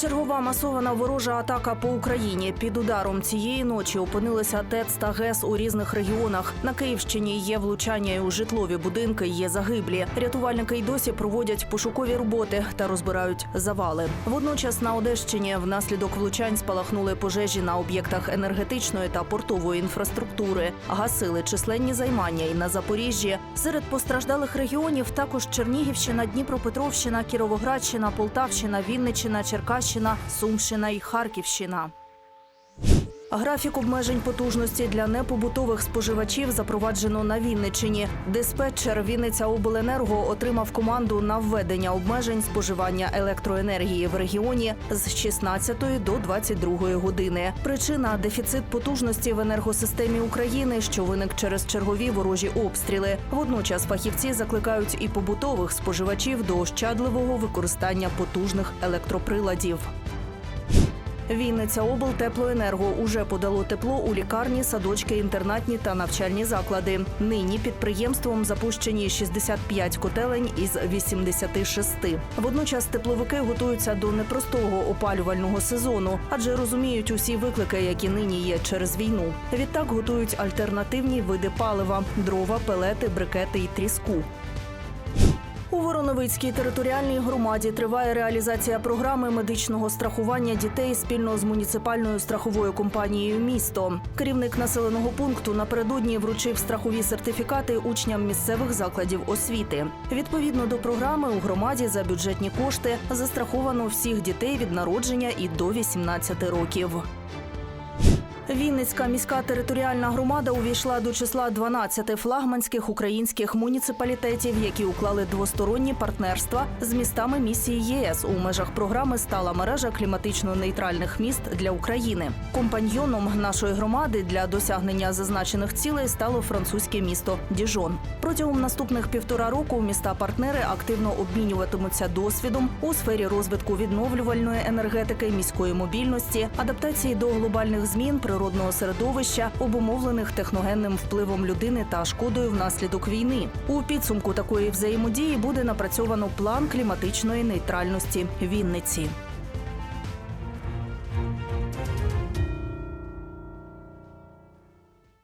Чергова масована ворожа атака по Україні. Під ударом цієї ночі опинилися ТЕЦ та ГЕС у різних регіонах. На Київщині є влучання і у житлові будинки, є загиблі. Рятувальники й досі проводять пошукові роботи та розбирають завали. Водночас на Одещині внаслідок влучань спалахнули пожежі на об'єктах енергетичної та портової інфраструктури. Гасили численні займання і на Запоріжжі. Серед постраждалих регіонів також Чернігівщина, Дніпропетровщина, Кіровоградщина, Полтавщина, Вінниччина, Черкащина, Сумщина і Харківщина. Графік обмежень потужності для непобутових споживачів запроваджено на Вінниччині. Диспетчер Вінниця Обленерго отримав команду на введення обмежень споживання електроенергії в регіоні з 16 до 22 години. Причина дефіцит потужності в енергосистемі України, що виник через чергові ворожі обстріли. Водночас фахівці закликають і побутових споживачів до ощадливого використання потужних електроприладів. Вінниця облтеплоенерго уже подало тепло у лікарні, садочки, інтернатні та навчальні заклади. Нині підприємством запущені 65 котелень із 86. Водночас тепловики готуються до непростого опалювального сезону, адже розуміють усі виклики, які нині є через війну. Відтак готують альтернативні види палива: дрова, пелети, брикети і тріску. У Вороновицькій територіальній громаді триває реалізація програми медичного страхування дітей спільно з муніципальною страховою компанією Місто. Керівник населеного пункту напередодні вручив страхові сертифікати учням місцевих закладів освіти. Відповідно до програми у громаді за бюджетні кошти застраховано всіх дітей від народження і до 18 років. Вінницька міська територіальна громада увійшла до числа 12 флагманських українських муніципалітетів, які уклали двосторонні партнерства з містами місії ЄС у межах програми стала мережа кліматично-нейтральних міст для України. Компаньйоном нашої громади для досягнення зазначених цілей стало французьке місто Діжон. Протягом наступних півтора року міста-партнери активно обмінюватимуться досвідом у сфері розвитку відновлювальної енергетики, міської мобільності, адаптації до глобальних змін природного середовища, обумовлених техногенним впливом людини та шкодою внаслідок війни. У підсумку такої взаємодії буде напрацьовано план кліматичної нейтральності Вінниці.